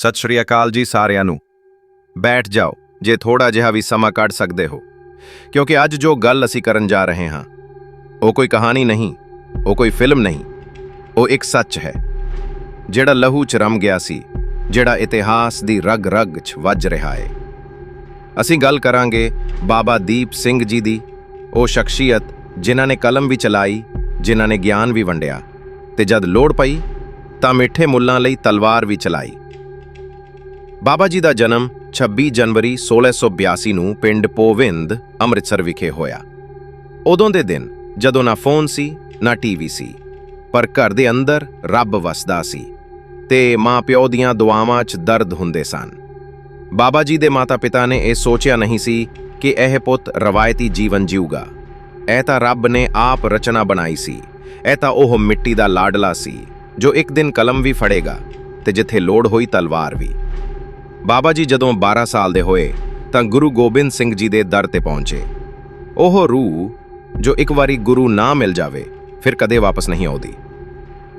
ਸਤਿ ਸ਼੍ਰੀ ਅਕਾਲ ਜੀ ਸਾਰਿਆਂ ਨੂੰ। ਬੈਠ ਜਾਓ, ਜੇ ਥੋੜਾ ਜਿਹਾ ਵੀ ਸਮਾਂ ਕੱਢ ਸਕਦੇ ਹੋ। ਕਿਉਂਕਿ ਅੱਜ ਜੋ ਗੱਲ ਅਸੀਂ ਕਰਨ ਜਾ ਰਹੇ ਹਾਂ, ਉਹ ਕੋਈ ਕਹਾਣੀ ਨਹੀਂ, ਉਹ ਕੋਈ ਫਿਲਮ ਨਹੀਂ, ਉਹ ਇੱਕ ਸੱਚ ਹੈ। ਜਿਹੜਾ ਲਹੂ ਚ ਰਮ ਗਿਆ ਸੀ, ਜਿਹੜਾ ਇਤਿਹਾਸ ਦੀ ਰਗ ਰਗ ਚ ਵੱਜ ਰਿਹਾ ਹੈ ਅਸੀਂ ਗੱਲ ਕਰਾਂਗੇ ਬਾਬਾ ਦੀਪ ਸਿੰਘ ਜੀ ਦੀ, ਉਹ ਸ਼ਖਸੀਅਤ ਜਿਨ੍ਹਾਂ ਨੇ ਕਲਮ ਵੀ ਚਲਾਈ, ਜਿਨ੍ਹਾਂ ਨੇ ਗਿਆਨ ਵੀ ਵੰਡਿਆ। ਤੇ ਜਦ ਲੋੜ ਪਈ, ਤਾਂ ਮਿੱਠੇ ਮੁੱਲਾਂ ਲਈ ਤਲਵਾਰ ਵੀ ਚਲਾਈ। ਬਾਬਾ ਜੀ ਦਾ ਜਨਮ 26 ਜਨਵਰੀ 1682 ਨੂੰ ਪਿੰਡ ਪੋਵਿੰਦ, ਅੰਮ੍ਰਿਤਸਰ ਵਿਖੇ ਹੋਇਆ। ਉਦੋਂ ਦੇ ਦਿਨ, ਜਦੋਂ ਨਾ ਫੋਨ ਸੀ, ਨਾ ਟੀਵੀ ਸੀ, ਪਰ ਘਰ ਦੇ ਅੰਦਰ ਰੱਬ ਵਸਦਾ ਸੀ ਤੇ ਮਾਂ ਪਿਓ ਦੀਆਂ ਦੁਆਵਾਂ 'ਚ ਦਰਦ ਹੁੰਦੇ ਸਨ। ਬਾਬਾ ਜੀ ਦੇ ਮਾਤਾ-ਪਿਤਾ ਨੇ ਇਹ ਸੋਚਿਆ ਨਹੀਂ ਸੀ ਕਿ ਇਹ ਪੁੱਤ ਰਵਾਇਤੀ ਜੀਵਨ ਜੀਊਗਾ। ਇਹ ਤਾਂ ਰੱਬ ਨੇ ਆਪ ਰਚਨਾ ਬਣਾਈ ਸੀ। ਇਹ ਤਾਂ ਉਹ ਮਿੱਟੀ ਦਾ ਲਾਡਲਾ ਸੀ, ਜੋ ਇੱਕ ਦਿਨ ਕਲਮ ਵੀ ਫੜੇਗਾ ਤੇ ਜਿੱਥੇ ਲੋੜ ਹੋਈ ਤਲਵਾਰ ਵੀ। ਬਾਬਾ ਜੀ ਜਦੋਂ 12 ਸਾਲ ਦੇ ਹੋਏ, ਤਾਂ ਗੁਰੂ ਗੋਬਿੰਦ ਸਿੰਘ ਜੀ ਦੇ ਦਰ ਤੇ ਪਹੁੰਚੇ। ਉਹ ਰੂਹ ਜੋ ਇੱਕ ਵਾਰੀ ਗੁਰੂ ਨਾ ਮਿਲ ਜਾਵੇ, ਫਿਰ ਕਦੇ ਵਾਪਸ ਨਹੀਂ ਆਉਂਦੀ।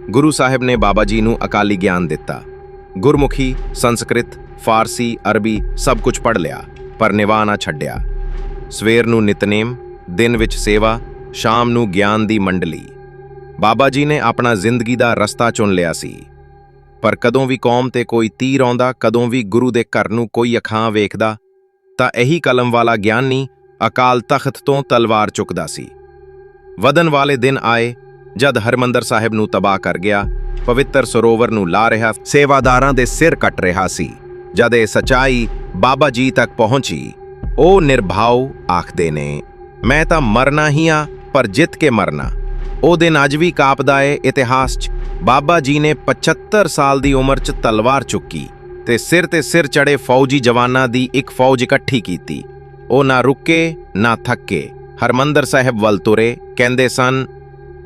ਗੁਰੂ ਸਾਹਿਬ ਨੇ ਬਾਬਾ ਜੀ ਨੂੰ ਅਕਾਲੀ ਗਿਆਨ ਦਿੱਤਾ। ਗੁਰਮੁਖੀ, ਸੰਸਕ੍ਰਿਤ, ਫਾਰਸੀ, ਅਰਬੀ ਸਭ ਕੁਝ ਪੜ੍ਹ ਲਿਆ, ਪਰ ਨਿਵਾਹ ਨਾ ਛੱਡਿਆ। ਸਵੇਰ ਨੂੰ ਨਿਤਨੇਮ, ਦਿਨ ਵਿੱਚ ਸੇਵਾ, ਸ਼ਾਮ ਨੂੰ ਗਿਆਨ ਦੀ ਮੰਡਲੀ। ਬਾਬਾ ਜੀ ਨੇ ਆਪਣਾ ਜ਼ਿੰਦਗੀ ਦਾ ਰਸਤਾ ਚੁਣ ਲਿਆ ਸੀ। ਪਰ ਕਦੋਂ ਵੀ ਕੌਮ ਤੇ ਕੋਈ ਤੀਰ ਆਉਂਦਾ, ਕਦੋਂ ਵੀ ਗੁਰੂ ਦੇ ਘਰ ਨੂੰ ਕੋਈ ਅੱਖਾਂ ਵੇਖਦਾ, ਤਾਂ ਇਹੀ ਕਲਮ ਵਾਲਾ ਗਿਆਨੀ ਅਕਾਲ ਤਖਤ ਤੋਂ ਤਲਵਾਰ ਚੁੱਕਦਾ ਸੀ। ਵਦਨ ਵਾਲੇ ਦਿਨ ਆਏ, ਜਦ ਹਰਮੰਦਰ ਸਾਹਿਬ ਨੂੰ ਤਬਾਹ ਕਰ ਗਿਆ, ਪਵਿੱਤਰ ਸਰੋਵਰ ਨੂੰ ਲਾ ਰਿਹਾ, ਸੇਵਾਦਾਰਾਂ ਦੇ ਸਿਰ ਕੱਟ ਰਿਹਾ ਸੀ। ਜਦ ਇਹ ਸਚਾਈ ਬਾਬਾ ਜੀ ਤੱਕ ਪਹੁੰਚੀ, ਉਹ ਨਿਰਭਾਉ ਆਖਦੇ ਨੇ, ਮੈਂ ਤਾਂ ਮਰਨਾ ਹੀ ਆ, ਪਰ ਜਿੱਤ ਕੇ ਮਰਨਾ। ਉਹ ਦਿਨ ਅੱਜ ਵੀ ਕਾਪਦਾ ਏ ਇਤਿਹਾਸ 'ਚ। ਬਾਬਾ ਜੀ ਨੇ 75 ਸਾਲ ਦੀ ਉਮਰ 'ਚ ਤਲਵਾਰ ਚੁੱਕੀ ਤੇ ਸਿਰ ਤੇ ਸਿਰ ਚੜੇ ਫੌਜੀ ਜਵਾਨਾਂ ਦੀ ਇੱਕ ਫੌਜ ਇਕੱਠੀ ਕੀਤੀ। ਉਹ ਨਾ ਰੁਕੇ, ਨਾ ਥੱਕੇ। ਹਰਮੰਦਰ ਸਾਹਿਬ ਵੱਲ ਤੁਰੇ, ਕਹਿੰਦੇ ਸਨ,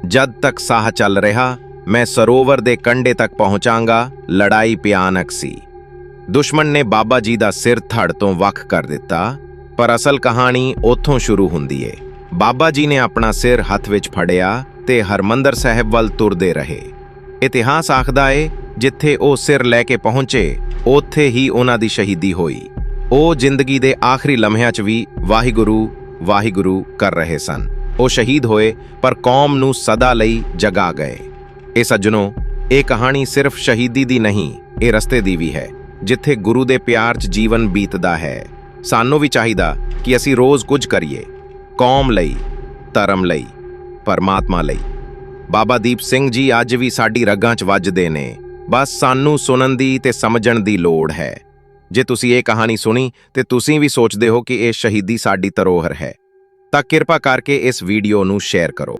ਜਦ ਤੱਕ ਸਾਹ ਚੱਲ ਰਿਹਾ, ਮੈਂ ਸਰੋਵਰ ਦੇ ਕੰਢੇ ਤੱਕ ਪਹੁੰਚਾਂਗਾ, ਲੜਾਈ ਭਿਆਨਕ ਸੀ। ਦੁਸ਼ਮਣ ਨੇ ਬਾਬਾ ਜੀ ਦਾ ਸਿਰ ਧੜ ਤੋਂ ਵੱਖ ਕਰ ਦਿੱਤਾ, ਪਰ ਅਸਲ ਕਹਾਣੀ ਉੱਥੋਂ ਸ਼ੁਰੂ ਹੁੰਦੀ ਏ। ਬਾਬਾ ਜੀ ਨੇ ਆਪਣਾ ਸਿਰ ਹੱਥ ਵਿੱਚ ਫੜਿਆ ਤੇ ਹਰਮੰਦਰ ਸਾਹਿਬ ਵੱਲ ਤੁਰਦੇ ਰਹੇ। ਇਤਿਹਾਸ ਆਖਦਾ ਏ, ਜਿੱਥੇ ਉਹ ਸਿਰ ਲੈ ਕੇ ਪਹੁੰਚੇ, ਉੱਥੇ ਹੀ ਉਹਨਾਂ ਦੀ ਸ਼ਹੀਦੀ ਹੋਈ। ਉਹ ਜ਼ਿੰਦਗੀ ਦੇ ਆਖਰੀ ਲਮਹਿਆਂ 'ਚ ਵੀ ਵਾਹਿਗੁਰੂ ਵਾਹਿਗੁਰੂ ਕਰ ਰਹੇ ਸਨ। ਉਹ ਸ਼ਹੀਦ ਹੋਏ, ਪਰ ਕੌਮ ਨੂੰ ਸਦਾ ਲਈ ਜਗਾ ਗਏ। ਇਹ ਸੱਜਣੋ, ਇਹ ਕਹਾਣੀ ਸਿਰਫ ਸ਼ਹੀਦੀ ਦੀ ਨਹੀਂ, ਇਹ ਰਸਤੇ ਦੀ ਵੀ ਹੈ, ਜਿੱਥੇ ਗੁਰੂ ਦੇ ਪਿਆਰ 'ਚ ਜੀਵਨ ਬੀਤਦਾ ਹੈ। ਸਾਨੂੰ ਵੀ ਚਾਹੀਦਾ ਕਿ ਅਸੀਂ ਰੋਜ਼ ਕੁਝ ਕਰੀਏ। ਕੌਮ ਲਈ, ਧਰਮ ਲਈ, ਪਰਮਾਤਮਾ ਲਈ। ਬਾਬਾ ਦੀਪ ਸਿੰਘ ਜੀ ਅੱਜ ਵੀ ਸਾਡੀ ਰਗਾਂ 'ਚ ਵੱਜਦੇ ਨੇ। ਬਸ ਸਾਨੂੰ ਸੁਣਨ ਦੀ ਤੇ ਸਮਝਣ ਦੀ ਲੋੜ ਹੈ। ਜੇ ਤੁਸੀਂ ਇਹ ਕਹਾਣੀ ਸੁਣੀ, ਤੇ ਤੁਸੀਂ ਵੀ ਸੋਚਦੇ ਹੋ ਕਿ ਇਹ ਸ਼ਹੀਦੀ ਸਾਡੀ ਧਰੋਹਰ ਹੈ। ਤਾਂ ਕਿਰਪਾ ਕਰਕੇ ਇਸ ਵੀਡੀਓ ਨੂੰ ਸ਼ੇਅਰ ਕਰੋ।